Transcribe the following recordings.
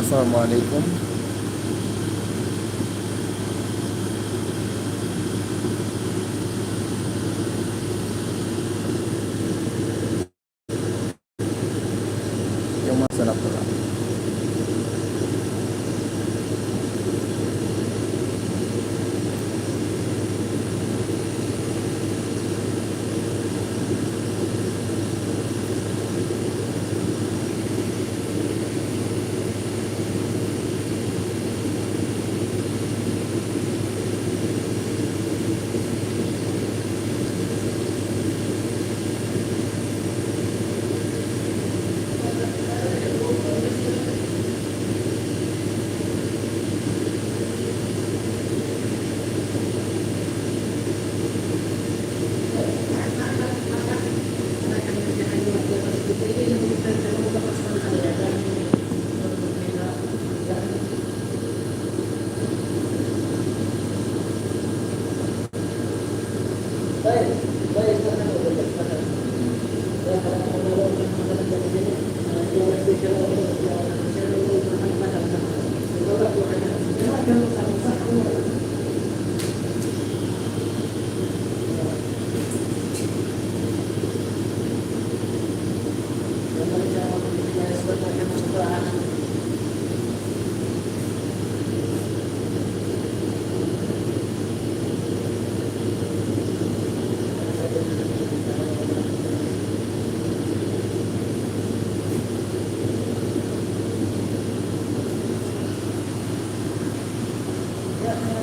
আসসালামু আলাইকুম।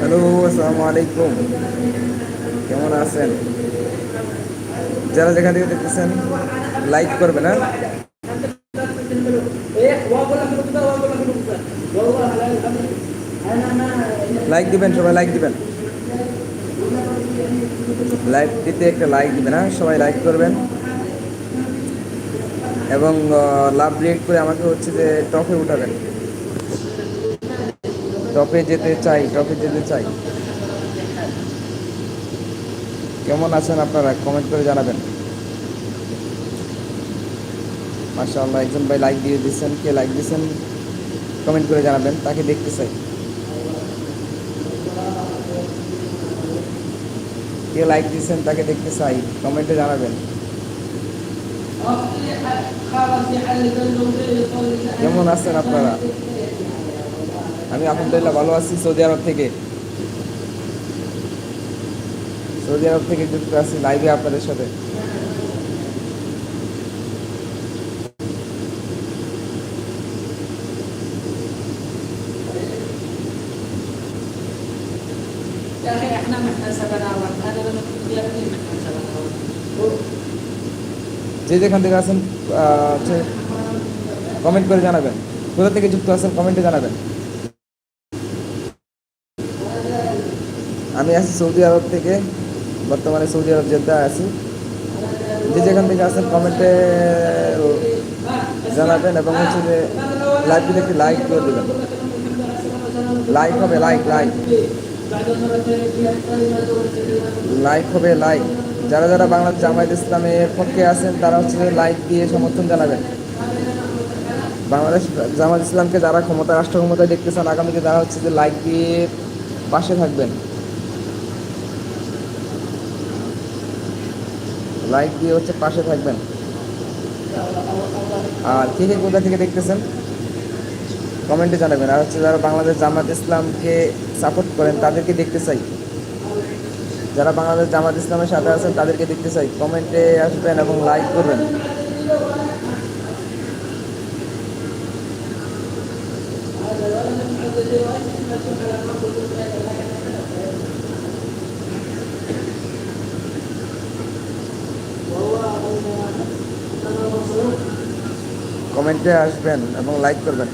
হ্যালো আসসালামু আলাইকুম কেমন আছেন? যারা যেখান থেকে দেখতেছেন লাইক করবে না লাইক দিবেন, সবাই লাইক দিবেন। লাইক দিতে একটা লাইক দিবেন হ্যাঁ? সবাই লাইক করবেন। এবং লাভ রিয়েক্ট করে আমাকে হচ্ছে যে টপে উঠাবেন। টপে যেতে চাই, টপে যেতে চাই। কেমন আছেন আপনারা? কমেন্ট করে জানাবেন। মাশাআল্লাহ, একজন ভাই লাইক দিয়ে দিচ্ছেন কে লাইক দিচ্ছেন কমেন্ট করে জানাবেন, তাকে দেখতে চাই। কে লাইক দিচ্ছেন তাকে দেখতে চাই কমেন্টে জানাবেন। কেমন আছেন আপনারা আমি আলহামদুলিল্লাহ ভালো আছি সৌদি আরব থেকে সৌদি আরব থেকে যুক্ত আছি লাইভে আপনাদের সাথে يا اخي احنا محتسبنا انا لما যে যেখান থেকে আছেন হচ্ছে কমেন্ট করে জানাবেন। কোথা থেকে যুক্ত আছেন কমেন্টে জানাবেন। আমি আছি সৌদি আরব থেকে, বর্তমানে সৌদি আরব জেদ্দা আছি। যে যেখান থেকে আছেন কমেন্টে জানাবেন এবং হচ্ছে যে লাইভটিতে একটি লাইক করে দেবেন। লাইক হবে লাইক লাইক লাইক হবে লাইক যারা যারা বাংলাদেশ জামায়াত ইসলামের পক্ষে আছেন, তারা হচ্ছে লাইক দিয়ে সমর্থন জানাবেন। বাংলাদেশ জামাত ইসলামকে যারা ক্ষমতা, রাষ্ট্র ক্ষমতায় দেখতে চান আগামীতে তারা হচ্ছে যে লাইক দিয়ে পাশে থাকবেন। লাইক দিয়ে হচ্ছে পাশে থাকবেন। আর কে কে কোথা থেকে দেখতেছেন? কমেন্টে জানাবেন। আর হচ্ছে যারা বাংলাদেশ জামাত ইসলামকে সাপোর্ট করেন, তাদেরকে দেখতে চাই। যারা বাংলাদেশ জামাত ইসলামের সাথে আছেন, তাদেরকে দেখতে চাই। কমেন্টে আসবেন এবং লাইক করবেন। কমেন্টে আসবেন এবং লাইক করবেন।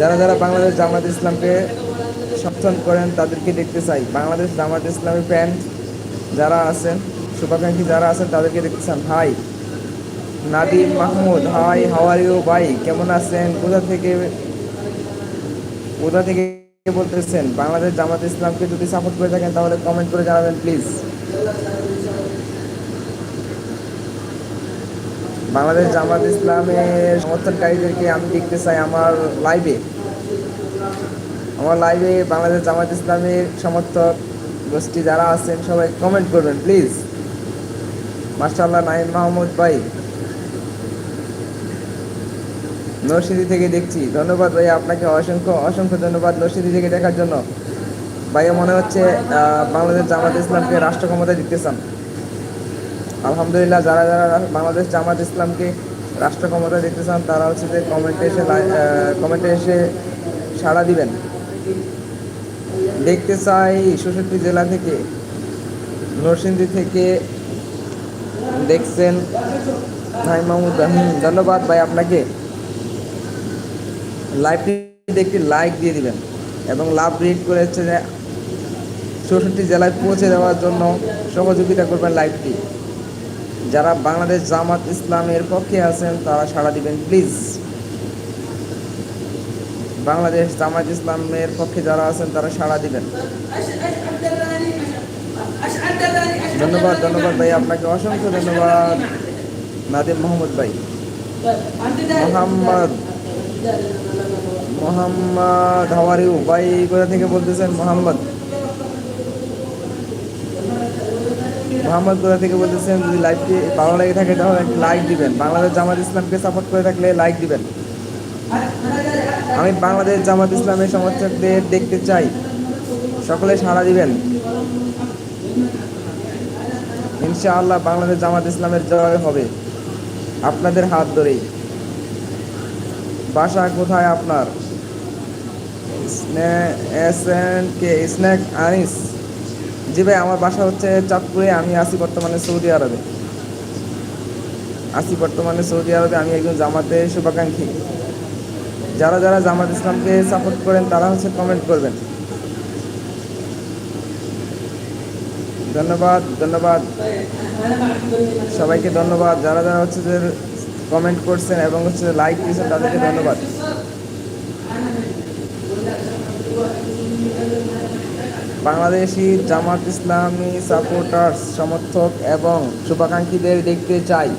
যারা যারা বাংলাদেশ জামাত ইসলামকে সমর্থন করেন, তাদেরকে দেখতে চাই। বাংলাদেশ জামাত ইসলামী ফ্যান যারা আছেন, শুভাকাঙ্ক্ষী যারা আছেন, তাদেরকে দেখতে চান। Hi, Nadim Mahmud. Hi how are you ভাই? কেমন আছেন? কোথা থেকে কোথা থেকে বলতেছেন? বাংলাদেশ জামাত ইসলামকে যদি সাপোর্ট করে থাকেন, তাহলে কমেন্ট করে জানাবেন প্লিজ বাংলাদেশ জামাত ইসলামের সমর্থনকারীদেরকে আমি দেখতে চাই আমার লাইভে আমার লাইভে বাংলাদেশ জামাত ইসলামের সমর্থক গোষ্ঠী যারা আছেন, সবাই কমেন্ট করবেন প্লিজ মার্শাল্লাহ নাইম মাহমুদ ভাই। নরসিংদী থেকে দেখছি। ধন্যবাদ ভাই আপনাকে অসংখ্য অসংখ্য ধন্যবাদ নরসিংদী থেকে দেখার জন্য। ভাইয়া মনে হচ্ছে বাংলাদেশ জামাত ইসলামকে রাষ্ট্র ক্ষমতায় দিতে চান। আলহামদুলিল্লাহ যারা যারা বাংলাদেশ জামাত ইসলামকে রাষ্ট্র ক্ষমতা দিতে চান তারা হচ্ছে যে কমেন্টে এসে কমেন্টে এসে সাড়া দিবেন। দেখতে চাই ষষ্ঠী জেলা থেকে নরসিংদী থেকে দেখছেন ভাই মাহমুদ হুম, ধন্যবাদ ভাই আপনাকে। লাইভটি একটি লাইক দিয়ে দিবেন এবং লাভ রিড করে হচ্ছে যে চৌষট্টি জেলায় পৌঁছে দেওয়ার জন্য সহযোগিতা করবেন লাইভটি যারা বাংলাদেশ জামাত ইসলামের পক্ষে আছেন, তারা সাড়া দিবেন প্লিজ বাংলাদেশ জামাত ইসলামের পক্ষে যারা আছেন, তারা সাড়া দিবেন। ধন্যবাদ ধন্যবাদ ভাই, আপনাকে অসংখ্য ধন্যবাদ। নাদিম মোহাম্মদ ভাই। মোহাম্মদ মোহাম্মদ হাওয়ারিউ ভাই, কোথা থেকে বলতেছেন? মোহাম্মদ। মোহাম্মদ কোথা থেকে বলতেছেন, যদি লাইভটি ভালো লেগে থাকে, তাহলে একটি লাইক দিবেন। বাংলাদেশ জামাত ইসলামকে সাপোর্ট করে থাকলে লাইক দিবেন। আমি বাংলাদেশ জামাত ইসলামের সমর্থকদের দেখতে চাই। সকলে সাড়া দিবেন। ইনশাআল্লাহ বাংলাদেশ জামাত ইসলামের জয় হবে। আপনাদের হাত ধরেই। বাসা কোথায় আপনার? স্ন্যাক আনিস। জি ভাই, আমার বাসা হচ্ছে চাঁদপুরে, আমি আছি বর্তমানে সৌদি আরবে। আছি বর্তমানে সৌদি আরবে, আমি একজন জামাতের শুভাকাঙ্ক্ষী। যারা যারা জামাত ইসলামকে সাপোর্ট করেন, তারা হচ্ছে কমেন্ট করবেন। ধন্যবাদ ধন্যবাদ। সবাইকে ধন্যবাদ। যারা যারা হচ্ছে যে কমেন্ট করছেন এবং হচ্ছে লাইক দিয়েছেন, তাদেরকে ধন্যবাদ। বাংলাদেশি জামাত ইসলামী সাপোর্টার্স, সমর্থক এবং শুভাকাঙ্ক্ষীদের দেখতে চাই।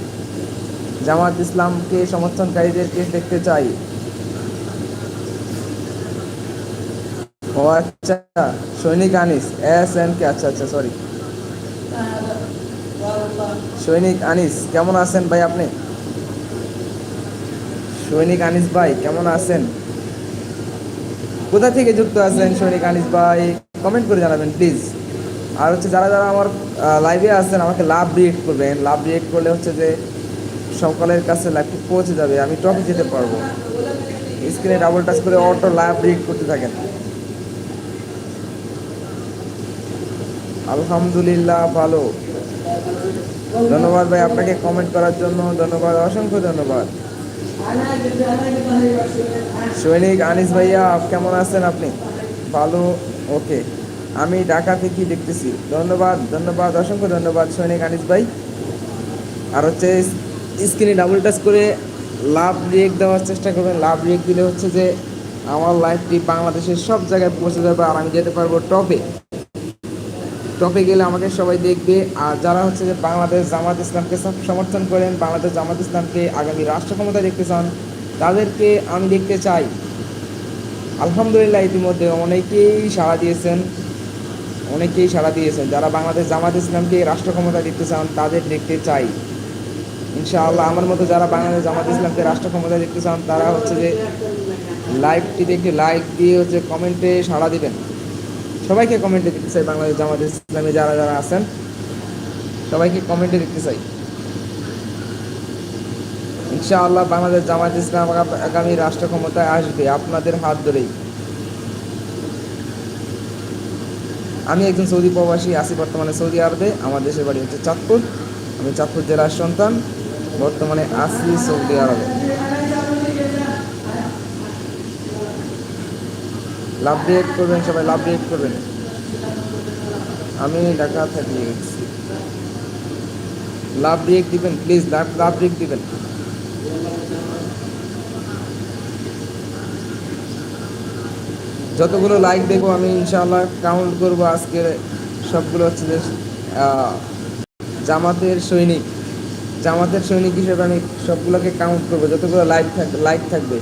জামাত ইসলামকে সমর্থনকারীদেরকে দেখতে চাই। ও আচ্ছা সৈনিক আনিস, এস এন কে আচ্ছা আচ্ছা সরি সৈনিক আনিস, কেমন আছেন ভাই আপনি? সৈনিক আনিস ভাই, কেমন আছেন? কোথা থেকে যুক্ত আছেন সৈনিক আনিস ভাই? কমেন্ট করে জানাবেন প্লিজ আর হচ্ছে যারা যারা আমার লাইভে আছেন, আমাকে লাভ রিয়েক্ট করবেন। লাভ রিয়েক্ট করলে হচ্ছে যে সকলের কাছে লাইভটি পৌঁছে যাবে, আমি টপে যেতে পারব। স্ক্রিনে ডাবল টাচ করে অটো লাভ রিয়েক্ট করতে থাকেন। আলহামদুলিল্লাহ, ভালো। ধন্যবাদ ভাই আপনাকে কমেন্ট করার জন্য, ধন্যবাদ, অসংখ্য ধন্যবাদ। সৈনিক আনিস ভাইয়া, কেমন আছেন আপনি? ভালো। ওকে, আমি ঢাকা থেকে দেখতেছি। ধন্যবাদ ধন্যবাদ, অসংখ্য ধন্যবাদ, সৈনিক আনিস ভাই। আর হচ্ছে স্ক্রিনে ডাবল টাচ করে লাভ রিয়েক্ট দেওয়ার চেষ্টা করবেন। লাভ রিয়েক্ট দিলে হচ্ছে যে আমার লাইফটি বাংলাদেশের সব জায়গায় পৌঁছে যাবে আর আমি যেতে পারব টপে টপে গেলে আমাকে সবাই দেখবে। আর যারা হচ্ছে যে বাংলাদেশ জামাত ইসলামকে সমর্থন করেন, বাংলাদেশ জামাত ইসলামকে আগামী রাষ্ট্র ক্ষমতায় দেখতে চান, তাদেরকে আমি দেখতে চাই। আলহামদুলিল্লাহ ইতিমধ্যে অনেকেই সাড়া দিয়েছেন, অনেকেই সাড়া দিয়েছেন। যারা বাংলাদেশ জামাত ইসলামকে রাষ্ট্র ক্ষমতায় দেখতে চান, তাদের দেখতে চাই। ইনশাআল্লাহ আমার মতো যারা বাংলাদেশ জামাত ইসলামকে রাষ্ট্র ক্ষমতায় দেখতে চান, তারা হচ্ছে যে লাইভটিতে একটি লাইক দিয়ে হচ্ছে কমেন্টে সাড়া দিবেন। সবাইকে কমেন্টে দিতে চাই বাংলাদেশ জামাত ইসলামে যারা যারা আছেন, সবাইকে কমেন্টে দিতে চাই। ইনশাআল্লাহ বাংলাদেশ জামাত ইসলাম আগা- আগামী রাষ্ট্র ক্ষমতায় আসবে, আপনাদের হাত ধরেই। আমি একজন সৌদি প্রবাসী, আছি বর্তমানে সৌদি আরবে, আমার দেশের বাড়ি হচ্ছে চাঁদপুর। আমি চাঁদপুর জেলার সন্তান, বর্তমানে আছি সৌদি আরবে। লাভ রিয়েক্ট করবেন সবাই, লাভ রিয়েক্ট করবেন। আমি ঢাকা থাকি লাভ রিয়েক্ট দিবেন প্লিজ লাভ লাভ দিবেন। যতগুলো লাইক দেখব আমি ইনশাআল্লাহ কাউন্ট করব আজকে সবগুলো হচ্ছে যে জামাতের সৈনিক। জামাতের সৈনিক হিসেবে আমি সবগুলোকে কাউন্ট করব, যতগুলো লাইক থাকবে লাইক থাকবে।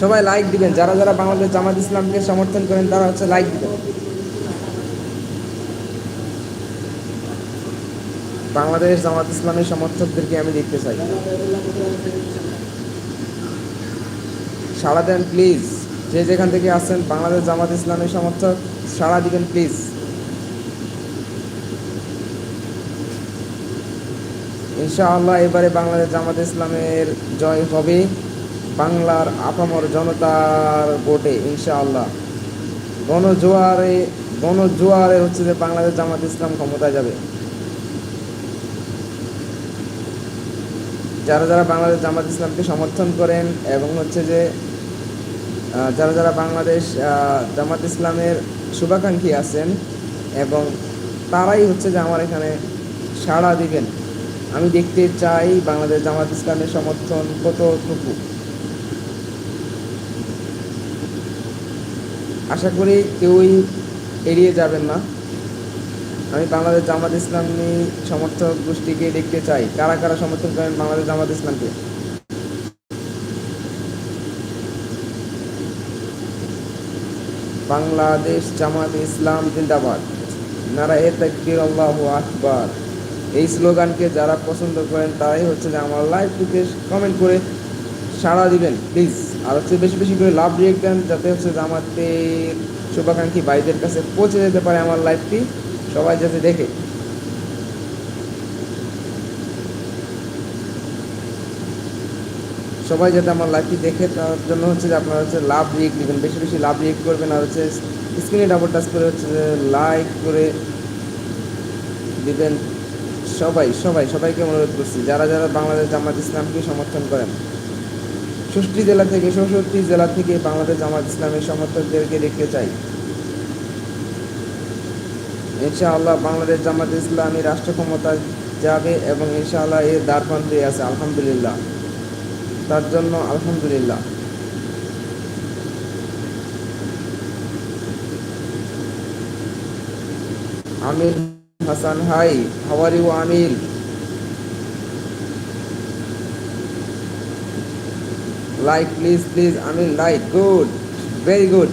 সবাই লাইক দিবেন। যারা যারা বাংলাদেশ জামাত ইসলামকে সমর্থন করেন, তারা হচ্ছে লাইক দিবেন। বাংলাদেশ জামাত ইসলামের সমর্থকদেরকে আমি দেখতে চাই। সাড়া দেন প্লিজ যে যেখান থেকে আসছেন বাংলাদেশ জামাত ইসলামের সমর্থক, সাড়া দিবেন প্লিজ ইনশাআল্লাহ, এবারে বাংলাদেশ জামাত ইসলামের জয় হবে বাংলার আপামর জনতার ভোটে, ইনশাআল্লাহ। গণজোয়ারে গণজোয়ারে হচ্ছে যে বাংলাদেশ জামাত ইসলাম ক্ষমতায় যাবে। যারা যারা বাংলাদেশ জামাত ইসলামকে সমর্থন করেন এবং হচ্ছে যে যারা যারা বাংলাদেশ জামাত ইসলামের শুভাকাঙ্ক্ষী আছেন এবং তারাই হচ্ছে যে আমার এখানে সাড়া দিবেন। আমি দেখতে চাই বাংলাদেশ জামাত ইসলামের সমর্থন কতটুকু। আশা করি কেউই এড়িয়ে যাবেন না। আমি বাংলাদেশ জামাত ইসলামী সমর্থক গোষ্ঠীকে দেখতে চাই। কারা কারা সমর্থন করেন বাংলাদেশ জামাত ইসলামকে? বাংলাদেশ জামাত ইসলাম জিন্দাবাদ। নারায়ে তাকবীর আল্লাহু আকবার। এই স্লোগানকে যারা পছন্দ করেন, তারাই হচ্ছে যে আমার লাইভটিতে কমেন্ট করে সাড়া দিবেন। প্লিজ আর হচ্ছে বেশি বেশি করে লাভ রিয়েক্ট দেন, যাতে হচ্ছে জামাতের শুভাকাঙ্ক্ষী ভাইদের কাছে পৌঁছে যেতে পারে আমার লাইভটি সবাই যাতে দেখে। সবাই যাতে আমার লাইভটি দেখে, তার জন্য হচ্ছে যে আপনারা হচ্ছে লাভ রিয়েক্ট দিবেন বেশি বেশি লাভ রিয়েক্ট করবেন, আর হচ্ছে স্ক্রিনে ডাবল টাচ করে হচ্ছে লাইক করে দিবেন সবাই সবাই, সবাইকে অনুরোধ করছি, যারা যারা বাংলাদেশ জামাত ইসলামকে সমর্থন করেন। ষষ্ঠী জেলা থেকে, ষষ্ঠী জেলা থেকে বাংলাদেশ জামাত ইসলামের সমর্থকদেরকে দেখতে চাই। ইনশাআল্লাহ বাংলাদেশ জামাত ইসলামী রাষ্ট্র ক্ষমতা যাবে এবং ইনশাআল্লাহ এর দ্বারপ্রান্তে আছে, আলহামদুলিল্লাহ। তার জন্য আলহামদুলিল্লাহ। Amir Hasan hi how are you Amir? Like please please Amir like good very good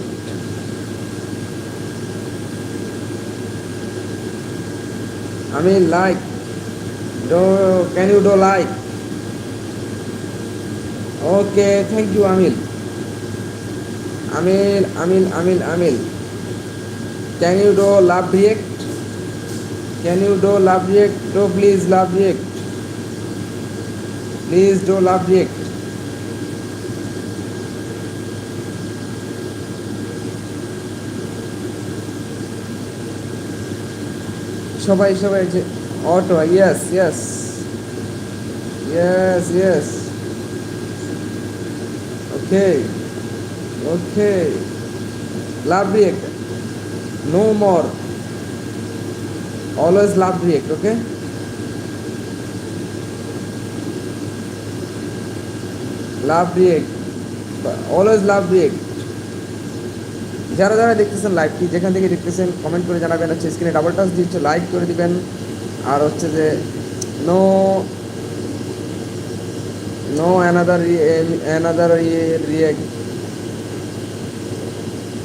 Amir like do can you do like okay thank you amil amil amil amil amil can you do love react can you do love react do please love react please do love react সবাই সবাই যে auto yes yes yes yes okay okay love react no more always love react okay love react always love react যারা যারা দেখতেছেন লাইভটি যেখান থেকে দেখতেছেন কমেন্ট করে জানাবেন হচ্ছে স্ক্রিনে ডাবল টাচ দিচ্ছে লাইক করে দিবেন আর হচ্ছে যে no no another another react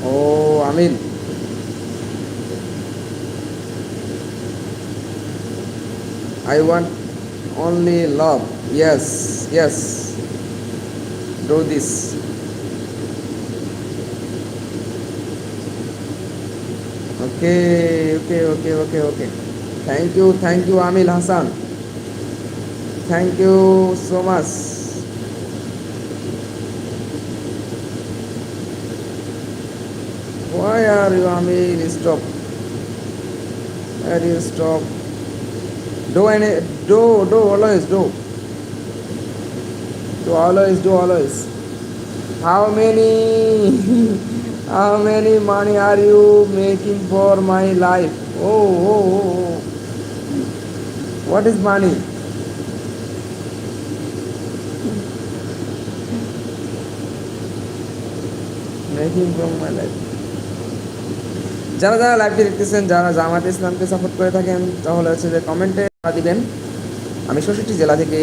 ও আমিন I want only love. Yes, yes. Do this. Okay. Okay. Okay. Okay. Okay thank you thank you Amir Hasan thank you so much Why are you Amir stop? Are you stop? Do any do do always do. Do always do always. How many how many money are you making for my life? Oh oh oh. oh. What is money? Making from my life যারা যারা লাইভটি দেখতেছেন, যারা জামাত ইসলামকে support করে থাকেন, তাহলে হচ্ছে যে কমেন্টে দিবেন আমি ষষ্ঠটি জেলা থেকে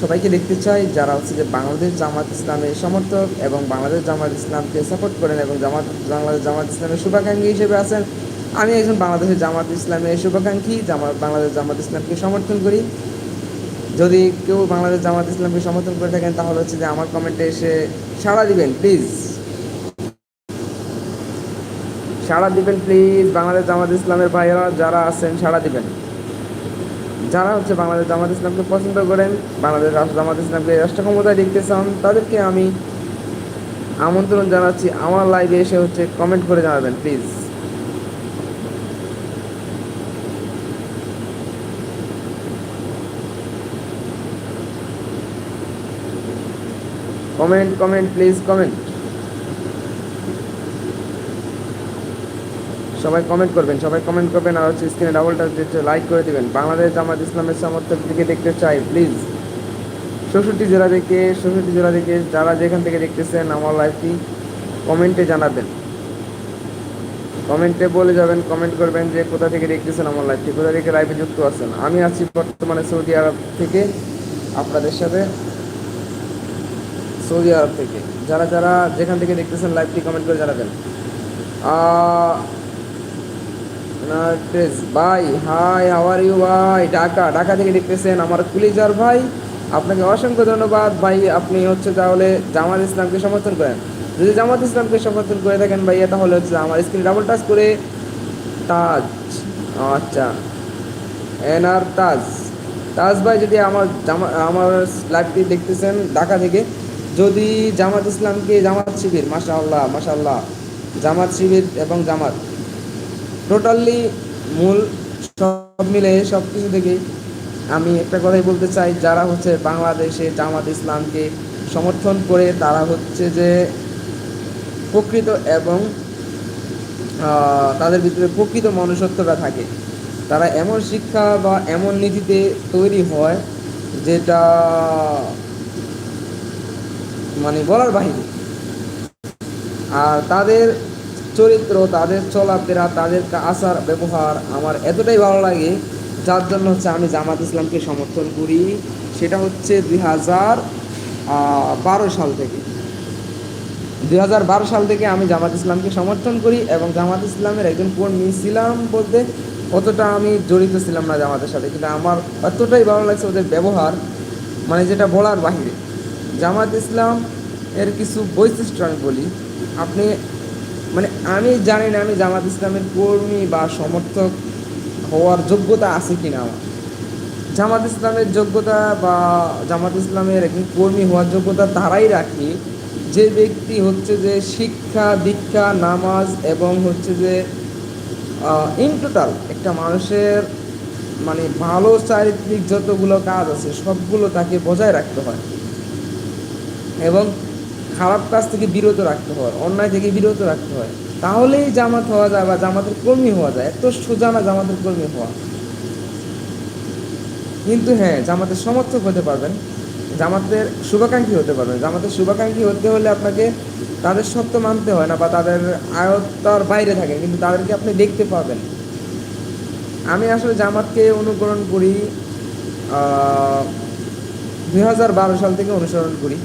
সবাইকে দেখতে চাই, যারা হচ্ছে যে বাংলাদেশ জামাত ইসলামের সমর্থক এবং বাংলাদেশ জামাত ইসলামকে সাপোর্ট করেন এবং জামাত, বাংলাদেশ জামাত ইসলামের শুভাকাঙ্ক্ষী হিসেবে আছেন, আমি একজন বাংলাদেশের জামাত ইসলামের শুভাকাঙ্ক্ষী জামাত বাংলাদেশ জামাত ইসলামকে সমর্থন করি। যদি কেউ বাংলাদেশ জামাত ইসলামকে সমর্থন করে থাকেন, তাহলে হচ্ছে যে আমার কমেন্টে এসে সাড়া দিবেন প্লিজ সাড়া দিবেন প্লিজ বাংলাদেশ জামাত ইসলামের ভাইয়েরা যারা আছেন, সাড়া দিবেন। যারা হচ্ছে বাংলাদেশ জামাত ইসলামকে পছন্দ করেন, বাংলাদেশ রাষ্ট্র জামাত ইসলামকে রাষ্ট্র ক্ষমতায় দেখতে চান, তাদেরকে আমি আমন্ত্রণ জানাচ্ছি। আমার লাইভে এসে হচ্ছে কমেন্ট করে জানাবেন please comment comment please comment সবাই কমেন্ট করবেন, সবাই কমেন্ট করবেন আর হচ্ছে স্ক্রিনে ডাবল টাচ দিচ্ছে লাইক করে দিবেন। বাংলাদেশ জামাত ইসলামের সমর্থক দিকে দেখতে চাই প্লিজ ষষ্ঠটি জেলা থেকে ষষ্ঠটি জেলা থেকে যারা যেখান থেকে দেখতেছেন আমার লাইভটি কমেন্টে জানাবেন। কমেন্টে বলে যাবেন কমেন্ট করবেন যে কোথা থেকে দেখতেছেন আমার লাইভটি কোথা থেকে লাইভে যুক্ত আছেন। আমি আছি বর্তমানে সৌদি আরব থেকে, আপনাদের সাথে সৌদি আরব থেকে। যারা যারা যেখান থেকে দেখতেছেন লাইভটি কমেন্ট করে জানাবেন। আহ, নার্টেস ভাই হাই হাওয়ার ইউ ভাই? ঢাকা ঢাকা থেকে দেখতেছেন আমার কুলিজার ভাই। আপনাকে অসংখ্য ধন্যবাদ। ভাই আপনি হচ্ছে তাহলে জামাত ইসলামকে সমর্থন করেন। যদি জামাত ইসলামকে সমর্থন করে থাকেন ভাইয়া তাহলে হচ্ছে আমার স্ক্রিন ডাবল টাচ করে তাজ আচ্ছা এনআর তাজ। তাজ ভাই যদি আমার জামা আমার লাইভটি দেখতেছেন ঢাকা থেকে যদি জামাত ইসলামকে জামাত শিবির মাশা আল্লাহ মাশা আল্লাহ জামাত শিবির এবং জামাত টোটালি মূল সব মিলে সব কিছু থেকে আমি একটা কথাই বলতে চাই, যারা হচ্ছে বাংলাদেশে জামাত ইসলামকে সমর্থন করে, তারা হচ্ছে যে প্রকৃত এবং তাদের ভিতরে প্রকৃত মনুষ্যত্বটা থাকে। তারা এমন শিক্ষা বা এমন নীতিতে তৈরি হয় যেটা মানে বলার বাহিরে। আর তাদের চরিত্র, তাদের চলাফেরা, তাদের আচার, ব্যবহার আমার এতটাই ভালো লাগে। যার জন্য হচ্ছে আমি জামাত ইসলামকে সমর্থন করি। সেটা হচ্ছে দুই হাজার বারো সাল থেকে। দুই হাজার বারো সাল থেকে আমি জামাত ইসলামকে সমর্থন করি এবং জামাত ইসলামের একজন কর্মী ছিলাম বলতে অতটা আমি জড়িত ছিলাম না জামাতের সাথে। কিন্তু আমার এতটাই ভালো লাগছে ওদের ব্যবহার মানে যেটা বলার বাহিরে। জামাত ইসলাম এর কিছু বৈশিষ্ট্য আমি বলি। আপনি মানে আমি জানি না আমি জামাত ইসলামের কর্মী বা সমর্থক হওয়ার যোগ্যতা আছে কি না আমার। জামাত ইসলামের যোগ্যতা বা জামাত ইসলামের একজন কর্মী হওয়ার যোগ্যতা তারাই রাখি। যে ব্যক্তি হচ্ছে যে শিক্ষা, দীক্ষা, নামাজ এবং হচ্ছে যে ইন টোটাল একটা মানুষের মানে ভালো চারিত্রিক যতগুলো কাজ আছে সবগুলো তাকে বজায় রাখতে হয়। এবং খারাপ কাজ থেকে বিরত রাখতে হয়, অন্যায় থেকে বিরত রাখতে হয়। তাহলেই জামাত হওয়া যায় বা জামাতের কর্মী হওয়া যায়। এত সোজা না জামাতের কর্মী হওয়া। কিন্তু হ্যাঁ জামাতের সমর্থক হতে পারবেন। জামাতের শুভাকাঙ্ক্ষী হতে পারবেন। জামাতের শুভাকাঙ্ক্ষী হতে হলে আপনাকে তাদের সত্য মানতে হয় না বা তাদের আয়ত্তার বাইরে থাকে, কিন্তু তাদেরকে আপনি দেখতে পাবেন। আমি আসলে জামাতকে অনুকরণ করি দুই হাজার বারো সাল থেকে অনুসরণ করি।